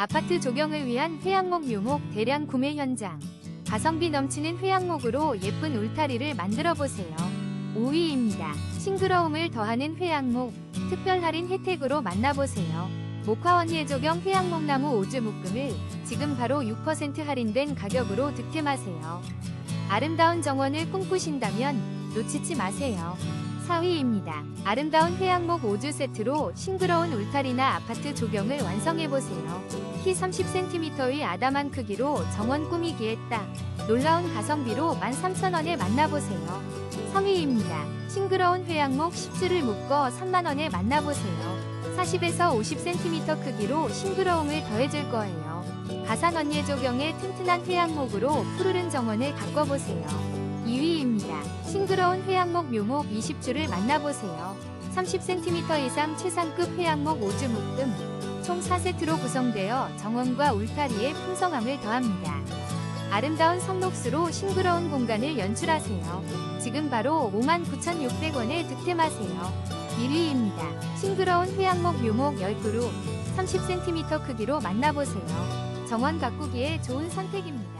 아파트 조경을 위한 회양목 묘목 대량 구매 현장. 가성비 넘치는 회양목으로 예쁜 울타리를 만들어 보세요. 5위입니다. 싱그러움을 더하는 회양목. 특별 할인 혜택으로 만나보세요. 목화원 예 조경 회양목나무 오즈 묶음을 지금 바로 6% 할인된 가격으로 득템하세요. 아름다운 정원을 꿈꾸신다면 놓치지 마세요. 4위입니다. 아름다운 회양목 5주 세트로 싱그러운 울타리나 아파트 조경을 완성해보세요. 키 30cm의 아담한 크기로 정원 꾸미기에 딱 놀라운 가성비로 13,000원에 만나보세요. 성의입니다. 싱그러운 회양목 10주를 묶어 3만원에 만나보세요. 40에서 50cm 크기로 싱그러움을 더해줄 거예요. 가산 언예 조경의 튼튼한 회양목으로 푸르른 정원을 가꿔보세요. 2위입니다. 싱그러운 회양목 묘목 20주를 만나보세요. 30cm 이상 최상급 회양목 5주 묶음 총 4세트로 구성되어 정원과 울타리에 풍성함을 더합니다. 아름다운 성록수로 싱그러운 공간을 연출하세요. 지금 바로 59,600원에 득템하세요. 1위입니다. 싱그러운 회양목 묘목 10그루 30cm 크기로 만나보세요. 정원 가꾸기에 좋은 선택입니다.